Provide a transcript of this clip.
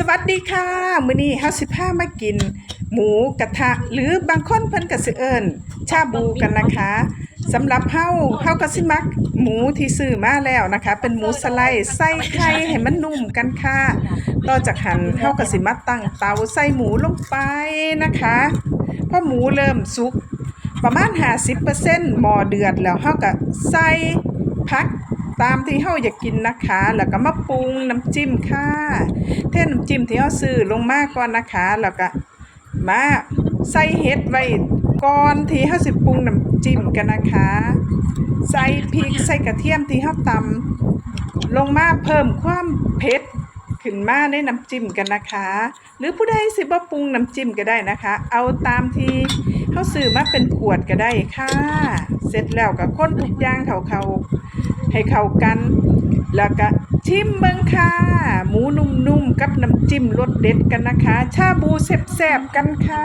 สวัสดีค่ะมื้อนี้เฮาสิพามากิน หมูกระทะ หรือบางคนเพิ่นก็สิเอิ้นชาบูกันนะคะสำหรับเฮาเฮาก็สิมักหมูที่ซื้อมาแล้วนะคะ เป็นหมูสไลด์ใส่ไข่ให้มันนุ่มกันค่ะต่อจากหันเฮาก็สิมาตั้งเตาใส่หมูลงไปนะคะพอหมูเริ่มสุกประมาณ50%หม้อเดือดแล้วเฮาก็ใส่ ผักตามที่เฮาอยากกินนะคะ แล้วก็มาปรุงน้ำจิ้มค่ะ เทน้ำจิ้มที่เฮาซื้อลงมาก่อนนะคะ แล้วก็มาใส่เห็ดไว้ก่อนที่เฮาสิปรุงน้ำจิ้มกันนะคะ ใส่พริกใส่กระเทียมที่เฮาตำลงมาเพิ่มความเผ็ดขึ้นมาในน้ำจิ้มกันนะคะ หรือผู้ใดสิบ่ปรุงน้ำจิ้มก็ได้นะคะ เอาตามที่ เขาซื้อมาเป็นขวดก็ได้ค่ะ เสร็จแล้วก็คนทุกอย่างเขาเขาให้เข้ากัน แล้วก็ชิมเบิงค่ะ หมูนุ่มๆกับน้ำจิ้มรสเด็ดกันนะคะ ชาบูแซ่บๆกันค่ะ